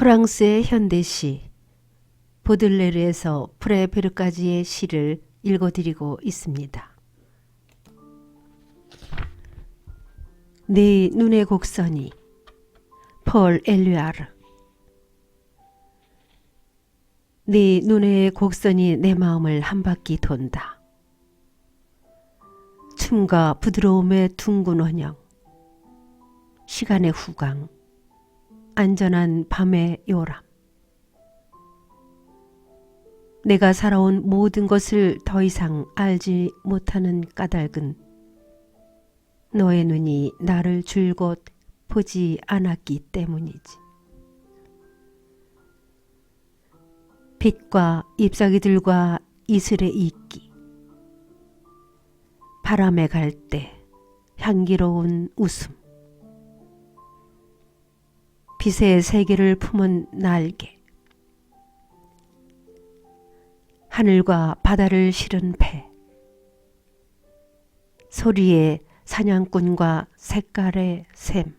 프랑스의 현대시 보들레르에서 프레베르까지의 시를 읽어드리고 있습니다. 네 눈의 곡선이 폴 엘류아르 네 눈의 곡선이 내 마음을 한 바퀴 돈다. 춤과 부드러움의 둥근 원형 시간의 후광 안전한 밤의 요람. 내가 살아온 모든 것을 더 이상 알지 못하는 까닭은 너의 눈이 나를 줄곧 보지 않았기 때문이지. 빛과 잎사귀들과 이슬의 이끼. 바람에 갈 때 향기로운 웃음 빛의 세계를 품은 날개. 하늘과 바다를 실은 배. 소리의 사냥꾼과 색깔의 샘.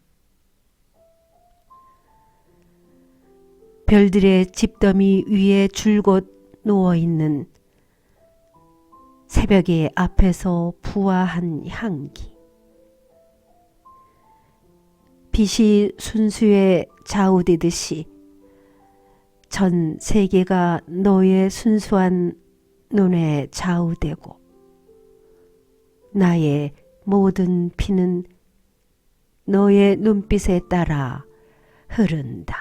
별들의 집더미 위에 줄곧 누워있는 새벽의 앞에서 부화한 향기 빛이 순수에 좌우되듯이 전 세계가 너의 순수한 눈에 좌우되고 나의 모든 피는 너의 눈빛에 따라 흐른다.